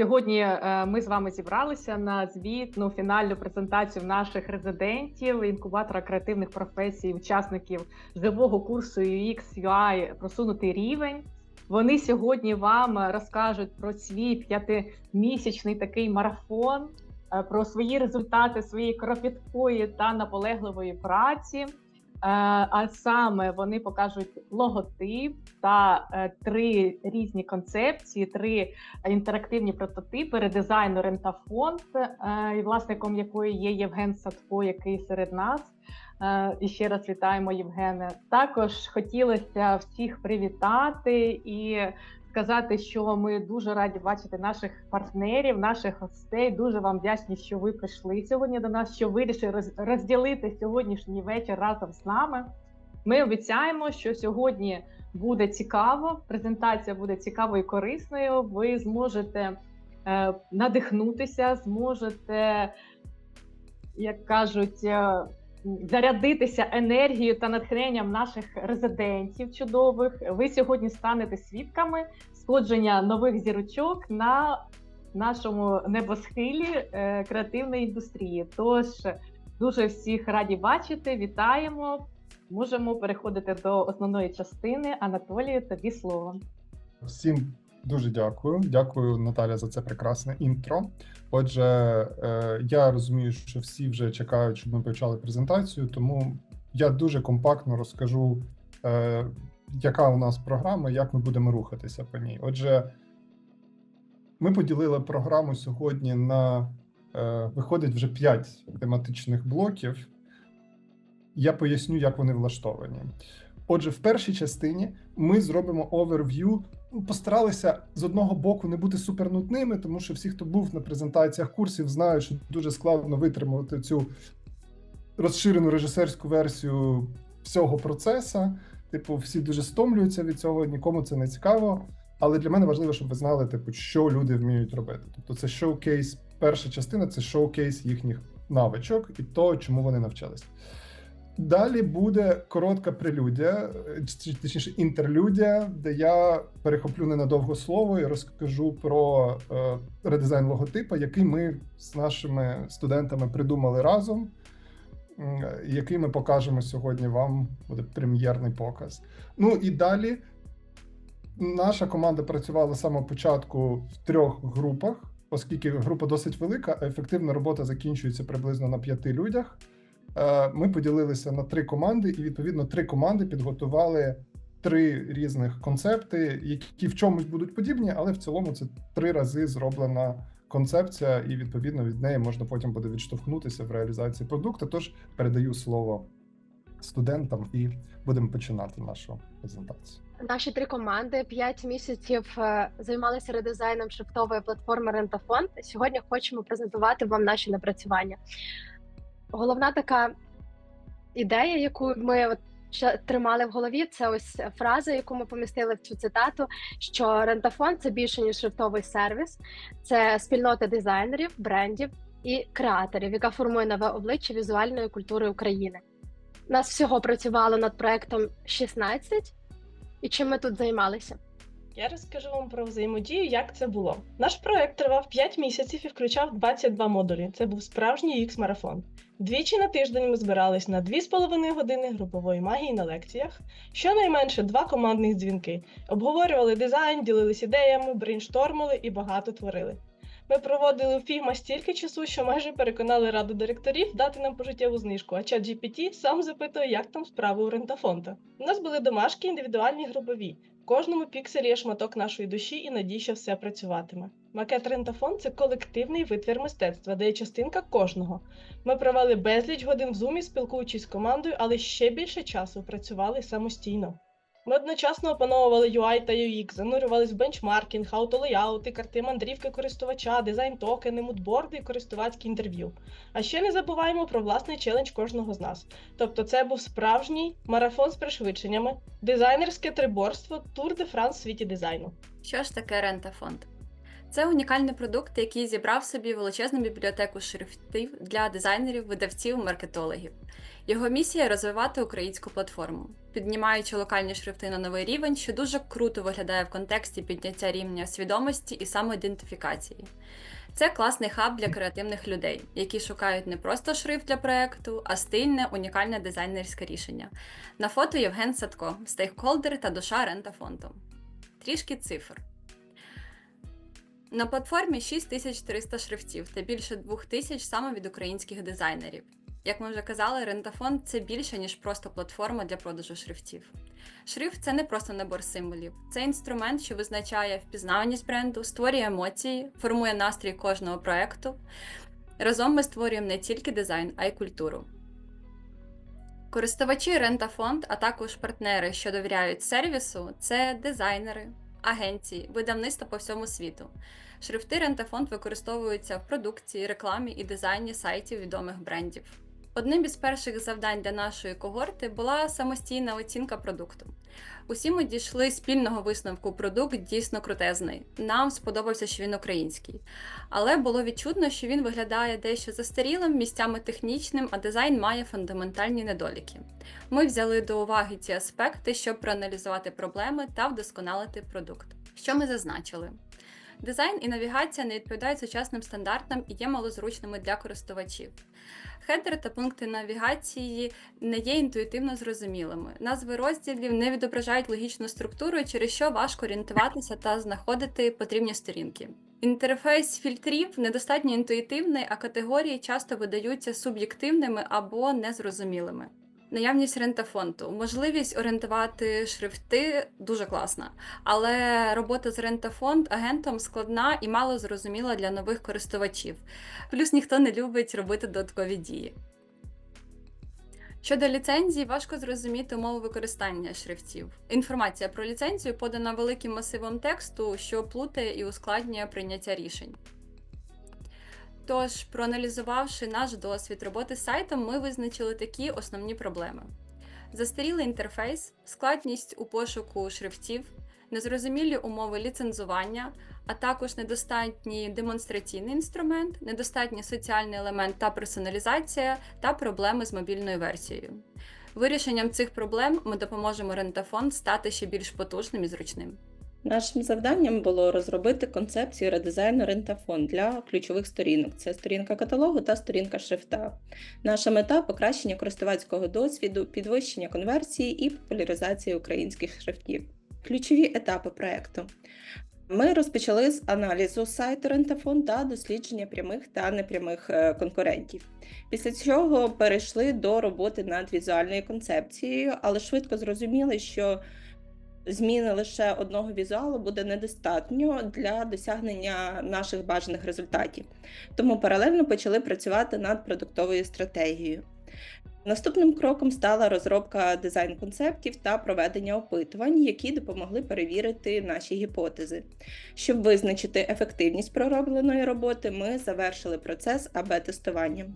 Сьогодні е, ми з вами зібралися на звітну фінальну презентацію наших резидентів інкубатора креативних професій, учасників живого курсу UX UI просунутий рівень. Вони сьогодні вам розкажуть про свій п'ятимісячний такий марафон, е, про свої результати своєї кропіткої та наполегливої праці. Е, А саме вони покажуть логотип та е, три різні концепції, три інтерактивні прототипи редизайну Рентафонд, е, власником якої є Євген Садко, який серед нас. І ще раз вітаємо Євгене. Також хотілося всіх привітати і сказати, що ми дуже раді бачити наших партнерів, наших гостей. Дуже вам вдячні, що ви прийшли сьогодні до нас, що вирішили роз- розділити сьогоднішній вечір разом з нами. Ми обіцяємо, що сьогодні буде цікаво. Презентація буде цікавою і корисною. Ви зможете е, надихнутися, зможете, як кажуть, е, зарядитися енергією та натхненням наших резидентів чудових. Ви сьогодні станете свідками сходження нових зірочок на нашому небосхилі е, креативної індустрії. Тож дуже всіх раді бачити. Вітаємо. Можемо переходити до основної частини. Анатолію, тобі слово. Всім дуже дякую. Дякую, Наталя, за це прекрасне інтро. Отже, е, я розумію, що всі вже чекають, щоб ми почали презентацію, тому я дуже компактно розкажу, е, яка у нас програма, як ми будемо рухатися по ній. Отже, ми поділили програму сьогодні на е, виходить вже 5 тематичних блоків. Я поясню, як вони влаштовані. Отже, в першій частині ми зробимо оверв'ю. Постаралися з одного боку не бути супернутними, тому що всі, хто був на презентаціях курсів, знають, що дуже складно витримувати цю розширену режисерську версію всього процесу. Типу, всі дуже стомлюються від цього, нікому це не цікаво. Але для мене важливо, щоб ви знали, типу, що люди вміють робити. Тобто, це шоукейс, перша частина це шоукейс їхніх навичок і того, чому вони навчились. Далі буде коротка прелюдія, е, точніше інтерлюдія, де я перехоплю ненадовго слово і розкажу про е, редизайн логотипа, який ми з нашими студентами придумали разом, м, який ми покажемо сьогодні вам. Буде прем'єрний показ. Ну і далі наша команда працювала з самого початку в трьох групах, оскільки група досить велика, а ефективна робота закінчується приблизно на п'яти людях. Е, Ми поділилися на три команди, і відповідно три команди підготували три різних концепти, які в чомусь будуть подібні, але в цілому це три рази зроблена концепція, і відповідно від неї можна потім буде відштовхнутися в реалізації продукту. Тож передаю слово студентам і будемо починати нашу презентацію. Наші три команди п'ять місяців е, займалися редизайном шрифтової платформи Рентафонд. Сьогодні хочемо презентувати вам наші напрацювання. Головна така ідея, яку ми от тримали в голові, це ось фраза, яку ми помістили в цю цитату: що Рентафонд це більше ніж шрифтовий сервіс, це спільнота дизайнерів, брендів і креаторів, яка формує нове обличчя візуальної культури України. Нас всього працювало над проектом 16, і чим ми тут займалися? Я розкажу вам про взаємодію, як це було. Наш проект тривав 5 місяців і включав 22 модулі. Це був справжній UX марафон. Двічі на тиждень ми збирались на 2,5 години групової магії на лекціях, щонайменше два командних дзвінки. Обговорювали дизайн, ділились ідеями, брейнштормили і багато творили. Ми проводили у Figma стільки часу, що майже переконали раду директорів дати нам пожиттєву знижку, а чат GPT сам запитує, як там справи у рентафонта. У нас були домашки, індивідуальні групові. Кожному пікселі є шматок нашої душі і надій, що все працюватиме. Макет Рентафон це колективний витвір мистецтва, де є частинка кожного. Ми провели безліч годин в зумі, спілкуючись з командою, але ще більше часу працювали самостійно. Ми одночасно опановували UI та UX, занурювались в бенчмаркінг, аутолеяути, карти мандрівки користувача, дизайн токени, мудборди і користувацькі інтерв'ю. А ще не забуваємо про власний челендж кожного з нас. Тобто це був справжній марафон з пришвидшеннями, дизайнерське триборство Тур де Франс в світі дизайну. Що ж таке рентафонд? Це унікальний продукт, який зібрав собі величезну бібліотеку шрифтів для дизайнерів, видавців, маркетологів. Його місія розвивати українську платформу, піднімаючи локальні шрифти на новий рівень, що дуже круто виглядає в контексті підняття рівня свідомості і самоідентифікації. Це класний хаб для креативних людей, які шукають не просто шрифт для проекту, а стильне, унікальне дизайнерське рішення. На фото Євген Садко, стейкхолдер та душа рента фонду. Трішки цифр. На платформі 6300 шрифтів та більше 2000 саме від українських дизайнерів. Як ми вже казали, Рентафонд це більше, ніж просто платформа для продажу шрифтів. Шрифт це не просто набор символів, це інструмент, що визначає впізнаваність бренду, створює емоції, формує настрій кожного проекту. Разом ми створюємо не тільки дизайн, а й культуру. Користувачі Рентафонд, а також партнери, що довіряють сервісу, це дизайнери, агенції, видавництва по всьому світу. Шрифти Рентафонд використовуються в продукції, рекламі і дизайні сайтів відомих брендів. Одним із перших завдань для нашої когорти була самостійна оцінка продукту. Усі ми дійшли спільного висновку. Продукт дійсно крутезний. Нам сподобався, що він український. Але було відчутно, що він виглядає дещо застарілим, місцями технічним, а дизайн має фундаментальні недоліки. Ми взяли до уваги ці аспекти, щоб проаналізувати проблеми та вдосконалити продукт. Що ми зазначили? Дизайн і навігація не відповідають сучасним стандартам і є малозручними для користувачів. Хедери та пункти навігації не є інтуїтивно зрозумілими. Назви розділів не відображають логічну структуру, через що важко орієнтуватися та знаходити потрібні сторінки. Інтерфейс фільтрів недостатньо інтуїтивний, а категорії часто видаються суб'єктивними або незрозумілими. Наявність рентафонту, можливість орієнтувати шрифти дуже класна, але робота з рентафонд агентом складна і мало зрозуміла для нових користувачів. Плюс ніхто не любить робити додаткові дії. Щодо ліцензій, важко зрозуміти умови використання шрифтів. Інформація про ліцензію подана великим масивом тексту, що плутає і ускладнює прийняття рішень. Тож, проаналізувавши наш досвід роботи з сайтом, ми визначили такі основні проблеми: застарілий інтерфейс, складність у пошуку шрифтів, незрозумілі умови ліцензування, а також недостатній демонстраційний інструмент, недостатній соціальний елемент та персоналізація та проблеми з мобільною версією. Вирішенням цих проблем ми допоможемо Рентафонд стати ще більш потужним і зручним. Нашим завданням було розробити концепцію редизайну рентафон для ключових сторінок: це сторінка каталогу та сторінка шрифта. Наша мета покращення користувацького досвіду, підвищення конверсії і популяризація українських шрифтів. Ключові етапи проекту. Ми розпочали з аналізу сайту Рентафон та дослідження прямих та непрямих е, конкурентів. Після цього перейшли до роботи над візуальною концепцією, але швидко зрозуміли, що зміни лише одного візуалу буде недостатньо для досягнення наших бажаних результатів. Тому паралельно почали працювати над продуктовою стратегією. Наступним кроком стала розробка дизайн-концептів та проведення опитувань, які допомогли перевірити наші гіпотези. Щоб визначити ефективність проробленої роботи, ми завершили процес АБ-тестування.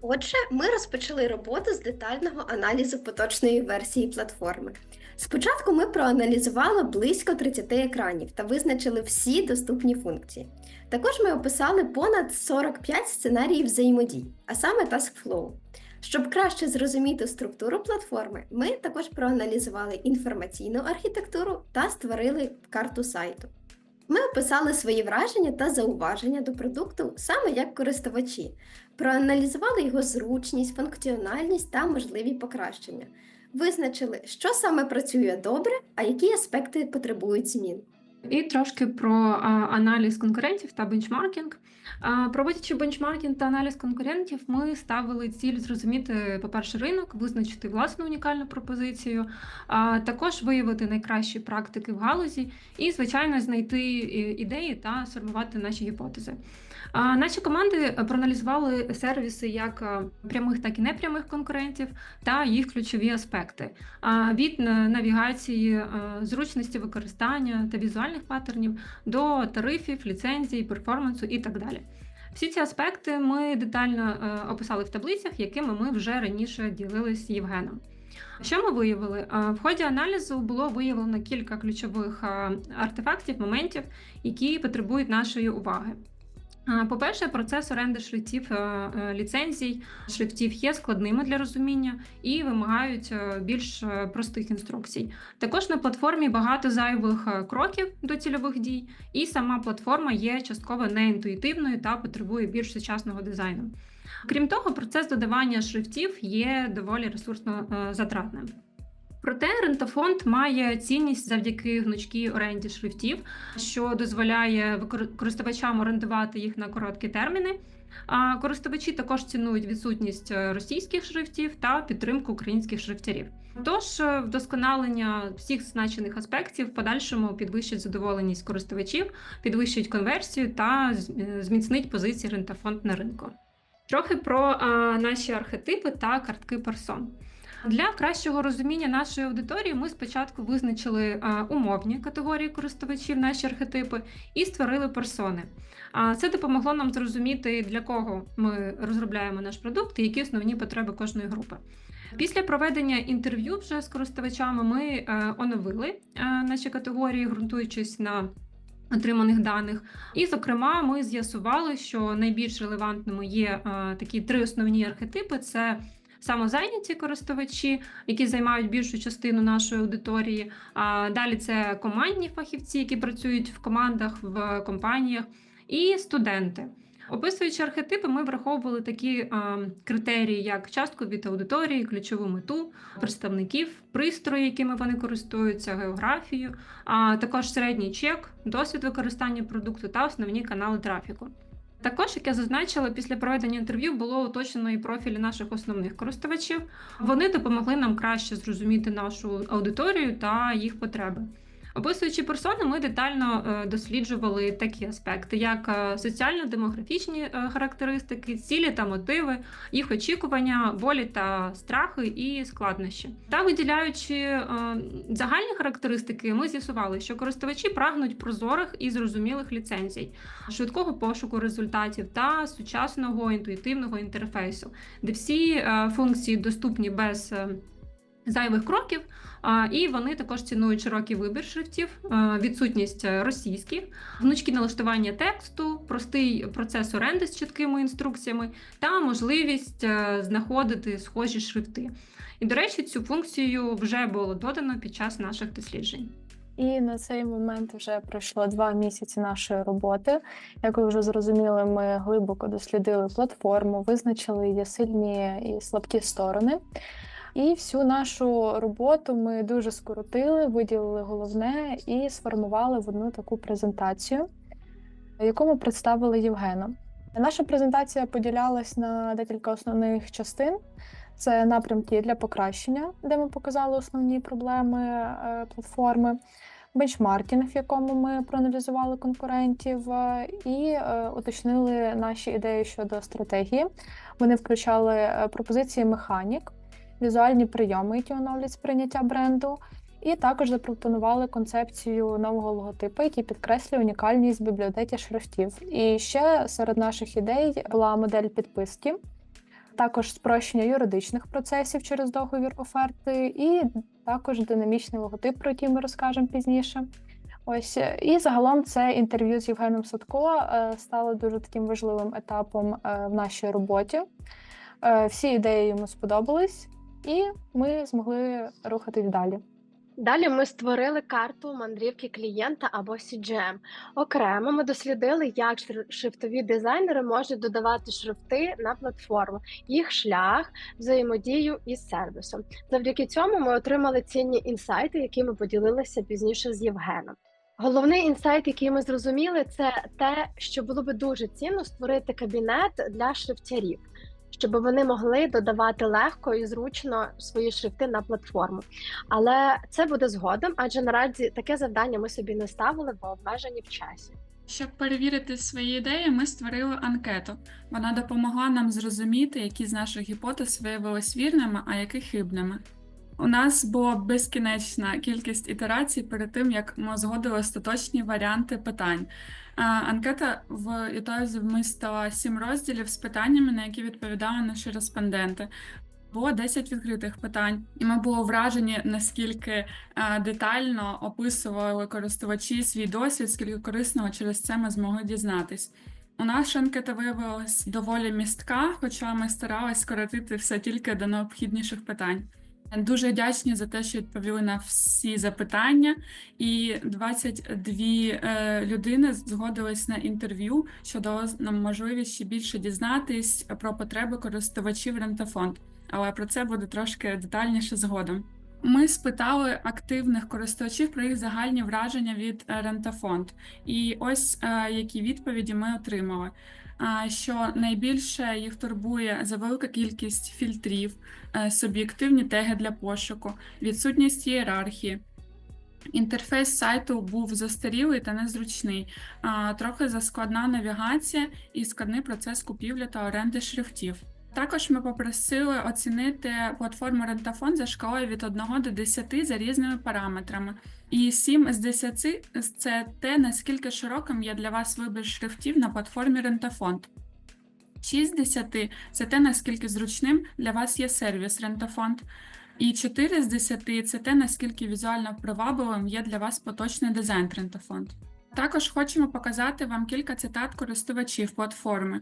Отже, ми розпочали роботу з детального аналізу поточної версії платформи. Спочатку ми проаналізували близько 30 екранів та визначили всі доступні функції. Також ми описали понад 45 сценаріїв взаємодій, а саме Taskflow. Щоб краще зрозуміти структуру платформи, ми також проаналізували інформаційну архітектуру та створили карту сайту. Ми описали свої враження та зауваження до продукту саме як користувачі, проаналізували його зручність, функціональність та можливі покращення. Визначили, що саме працює добре, а які аспекти потребують змін. І трошки про а, аналіз конкурентів та бенчмаркінг. А, Проводячи бенчмаркінг та аналіз конкурентів, ми ставили ціль зрозуміти, по-перше, ринок, визначити власну унікальну пропозицію, а також виявити найкращі практики в галузі і, звичайно, знайти ідеї та сформувати наші гіпотези. Наші команди проаналізували сервіси як прямих, так і непрямих конкурентів та їх ключові аспекти від навігації, зручності використання та візуальних паттернів до тарифів, ліцензій, перформансу і так далі. Всі ці аспекти ми детально е, описали в таблицях, якими ми вже раніше ділились з Євгеном. Що ми виявили? В ході аналізу було виявлено кілька ключових артефактів, моментів, які потребують нашої уваги. А, По-перше, процес оренди шрифтів е, е, ліцензій шрифтів є складними для розуміння і вимагають е, більш е, простих інструкцій. Також на платформі багато зайвих е, кроків до цільових дій, і сама платформа є частково неінтуїтивною та потребує більш сучасного дизайну. Крім того, процес додавання шрифтів є доволі ресурсно е, затратним. Проте рентофонд має цінність завдяки гнучкій оренді шрифтів, що дозволяє користувачам орендувати їх на короткі терміни. А користувачі також цінують відсутність е, російських шрифтів та підтримку українських шрифтярів. Тож е, вдосконалення всіх значених аспектів в подальшому підвищить задоволеність користувачів, підвищить конверсію та е, зміцнить позиції рентофонд на ринку. Трохи про а, наші архетипи та картки персон. Для кращого розуміння нашої аудиторії ми спочатку визначили а, умовні категорії користувачів, наші архетипи, і створили персони. А це допомогло нам зрозуміти, для кого ми розробляємо наш продукт і які основні потреби кожної групи. Після проведення інтерв'ю вже з користувачами ми е, оновили е, наші категорії, ґрунтуючись на отриманих даних. І, зокрема, ми з'ясували, що найбільш релевантними є е, такі три основні архетипи: це самозайняті користувачі, які займають більшу частину нашої аудиторії. А далі це командні фахівці, які працюють в командах, в компаніях, і студенти. Описуючи архетипи, ми враховували такі е, критерії, як частку від аудиторії, ключову мету, представників, пристрої, якими вони користуються, географію, а також середній чек, досвід використання продукту та основні канали трафіку. Також, як я зазначила, після проведення інтерв'ю було уточнено і профілі наших основних користувачів. Вони допомогли нам краще зрозуміти нашу аудиторію та їх потреби. Описуючи персони, ми детально е, досліджували такі аспекти, як е, соціально-демографічні е, характеристики, цілі та мотиви, їх очікування, болі та страхи і складнощі. Та виділяючи загальні характеристики, ми з'ясували, що користувачі прагнуть прозорих і зрозумілих ліцензій, швидкого пошуку результатів та сучасного інтуїтивного інтерфейсу, де всі функції доступні без зайвих кроків. І вони також цінують широкий вибір шрифтів, відсутність е, російських, гнучкі налаштування тексту, простий процес оренди з чіткими інструкціями та можливість е, знаходити схожі шрифти. І, до речі, цю функцію вже було додано під час наших досліджень. І на цей момент вже пройшло два місяці нашої роботи. Як ви вже зрозуміли, ми глибоко дослідили платформу, визначили її сильні і слабкі сторони. І всю нашу роботу ми дуже скоротили, виділили головне і сформували в одну таку презентацію, яку ми представили Євгену. Наша презентація поділялась на декілька основних частин. Це напрямки для покращення, де ми показали основні проблеми е, платформи, бенчмаркінг, в якому ми проаналізували конкурентів, е, і е, уточнили наші ідеї щодо стратегії. Вони включали пропозиції механік, візуальні прийоми, які оновлюють сприйняття бренду. І також запропонували концепцію нового логотипу, який підкреслює унікальність бібліотеки шрифтів. І ще серед наших ідей була модель підписки, також спрощення юридичних процесів через договір оферти, і також динамічний логотип, про який ми розкажемо пізніше. Ось е, і загалом це інтерв'ю з Євгеном Садко е, стало дуже таким важливим етапом е, в нашій роботі. Всі ідеї йому сподобались, і ми змогли рухатись далі. Далі ми створили карту мандрівки клієнта або CGM. Окремо ми дослідили, як шри- шрифтові дизайнери можуть додавати шрифти на платформу, їх шлях, взаємодію із сервісом. Завдяки цьому ми отримали цінні інсайти, які ми поділилися пізніше з Євгеном. Головний інсайт, який ми зрозуміли, це те, що було би дуже цінно створити кабінет для шрифтярів, щоб вони могли додавати легко і зручно свої шрифти на платформу. Але це буде згодом, адже наразі таке завдання ми собі не ставили, бо обмежені в часі. Щоб перевірити свої ідеї, ми створили анкету. Вона допомогла нам зрозуміти, які з наших гіпотез виявились вірними, а які хибними. У нас була безкінечна кількість ітерацій перед тим, як ми узгодили остаточні варіанти питань. Анкета в ітозі вмістила сім розділів з питаннями, на які відповідали наші респонденти. Було 10 відкритих питань, і ми були вражені, наскільки детально описували користувачі свій досвід, скільки корисного через це ми змогли дізнатись. У нас анкета виявилась доволі містка, хоча ми старались скоротити все тільки до необхідніших питань. Дуже вдячні за те, що відповіли на всі запитання, і 22 е, людини згодились на інтерв'ю, що дало нам можливість ще більше дізнатись про потреби користувачів Рентафонд. Але про це буде трошки детальніше згодом. Ми спитали активних користувачів про їх загальні враження від е, Рентафонд. І ось е, які відповіді ми отримали. Що найбільше їх турбує за велика кількість фільтрів, е, суб'єктивні теги для пошуку, відсутність ієрархії. Інтерфейс сайту був застарілий та незручний, трохи заскладна навігація і складний процес купівлі та оренди шрифтів. Також ми попросили оцінити платформу Rentafon за шкалою від 1 до 10 за різними параметрами. І 7 з 10 – це те, наскільки широким є для вас вибір шрифтів на платформі Rentafont. 6 з 10 – це те, наскільки зручним для вас є сервіс Rentafont. І 4 з 10 – це те, наскільки візуально привабливим є для вас поточний дизайн Rentafont. Також хочемо показати вам кілька цитат користувачів платформи.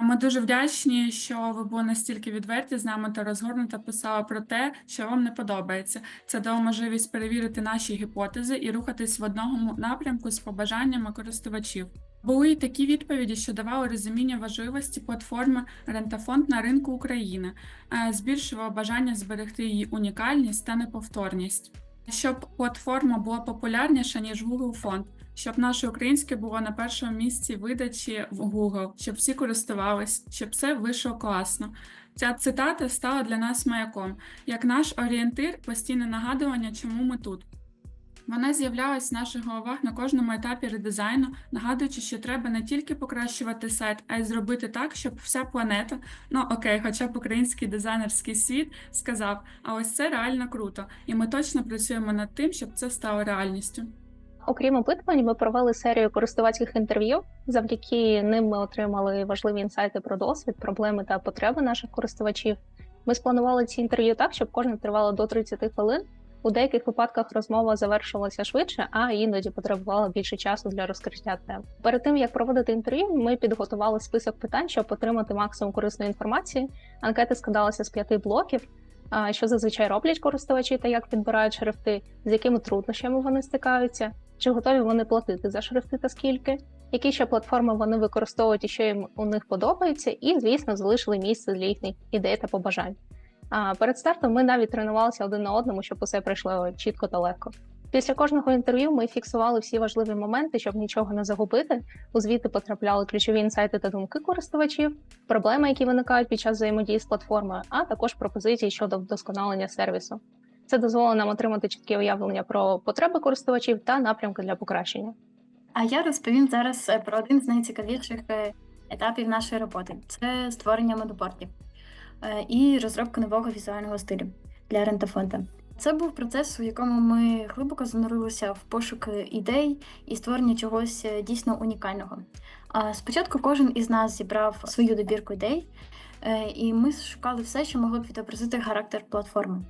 Ми дуже вдячні, що ви були настільки відверті з нами та розгорнуто писали про те, що вам не подобається. Це дало можливість перевірити наші гіпотези і рухатись в одному напрямку з побажаннями користувачів. Були й такі відповіді, що давали розуміння важливості платформи Рентафонд на ринку України, е, збільшувало бажання зберегти її унікальність та неповторність, щоб платформа була популярніша ніж Google Фонд щоб наше українське було на першому місці видачі в Google, щоб всі користувались, щоб все вийшло класно. Ця цитата стала для нас маяком, як наш орієнтир, постійне нагадування, чому ми тут. Вона з'являлась в наших головах на кожному етапі редизайну, нагадуючи, що треба не тільки покращувати сайт, а й зробити так, щоб вся планета, ну окей, хоча б український дизайнерський світ сказав: а ось це реально круто, і ми точно працюємо над тим, щоб це стало реальністю. Окрім опитувань, ми провели серію користувацьких інтерв'ю. Завдяки ним ми отримали важливі інсайти про досвід, проблеми та потреби наших користувачів. Ми спланували ці інтерв'ю так, щоб кожне тривало до 30 хвилин. У деяких випадках розмова завершилася швидше, а іноді потребувала більше часу для розкриття тем. Перед тим як проводити інтерв'ю, ми підготували список питань, щоб отримати максимум корисної інформації. Анкети складалися з п'яти блоків. Що зазвичай роблять користувачі та як підбирають шрифти, з якими труднощами вони стикаються, чи готові вони платити за шрифти та скільки, які ще платформи вони використовують і що їм у них подобається, і, звісно, залишили місце для їхніх ідей та побажань. А перед стартом ми навіть тренувалися один на одному, щоб усе пройшло чітко та легко. Після кожного інтерв'ю ми фіксували всі важливі моменти, щоб нічого не загубити. У звіти потрапляли ключові інсайти та думки користувачів, проблеми, які виникають під час взаємодії з платформою, а також пропозиції щодо вдосконалення сервісу. Це дозволить нам отримати чітке уявлення про потреби користувачів та напрямки для покращення. А я розповім зараз е, про один з найцікавіших е, етапів нашої роботи це створення модобордів е, і розробка нового візуального стилю для рентафонта. Це був процес, у якому ми глибоко занурилися в пошук ідей і створення чогось дійсно унікального. Спочатку кожен із нас зібрав свою добірку ідей, і ми шукали все, що могло б відобразити характер платформи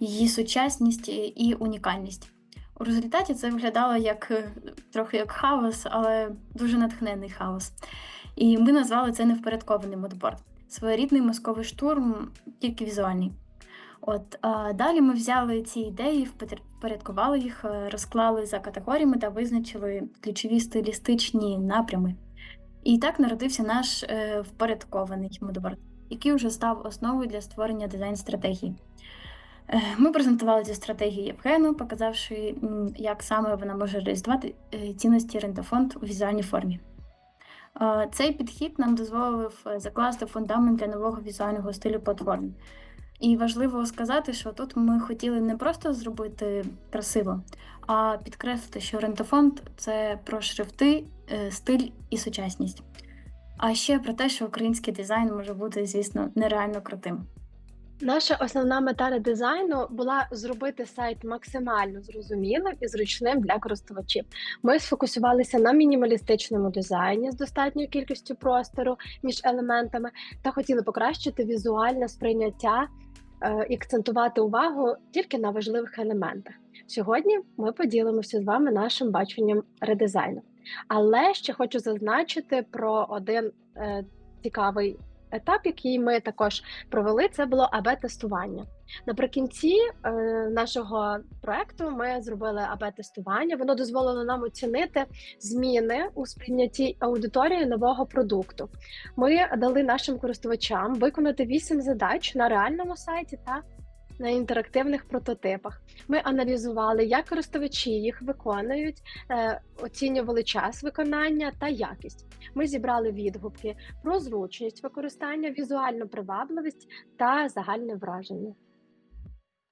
її сучасність і унікальність. У результаті це виглядало як е, трохи як хаос, але дуже натхнений хаос. І ми назвали це невпорядкований модборд. Своєрідний мозковий штурм, тільки візуальний. От а далі ми взяли ці ідеї, впорядкували їх, е, розклали за категоріями та визначили ключові стилістичні напрями. І так народився наш е, впорядкований модборд, який вже став основою для створення дизайн-стратегії. Е, ми презентували цю стратегію Євгену, показавши, як саме вона може реалізувати е, цінності рентофонд у візуальній формі. Е, цей підхід нам дозволив закласти фундамент для нового візуального стилю платформи. І важливо сказати, що тут ми хотіли не просто зробити красиво, а підкреслити, що рентофонд це про шрифти, стиль і сучасність. А ще про те, що український дизайн може бути, звісно, нереально крутим. Наша основна мета редизайну була зробити сайт максимально зрозумілим і зручним для користувачів. Ми сфокусувалися на мінімалістичному дизайні з достатньою кількістю простору між елементами та хотіли покращити візуальне сприйняття і акцентувати увагу тільки на важливих елементах. Сьогодні ми поділимося з вами нашим баченням редизайну. Але ще хочу зазначити про один е, цікавий етап, який ми також провели, це було АБ-тестування. Наприкінці е, нашого проекту ми зробили АБ-тестування. Воно дозволило нам оцінити зміни у сприйнятті аудиторії нового продукту. Ми дали нашим користувачам виконати вісім задач на реальному сайті та на інтерактивних прототипах. Ми аналізували, як користувачі їх виконують, е, оцінювали час виконання та якість. Ми зібрали відгуки про зручність використання, візуальну привабливість та загальне враження.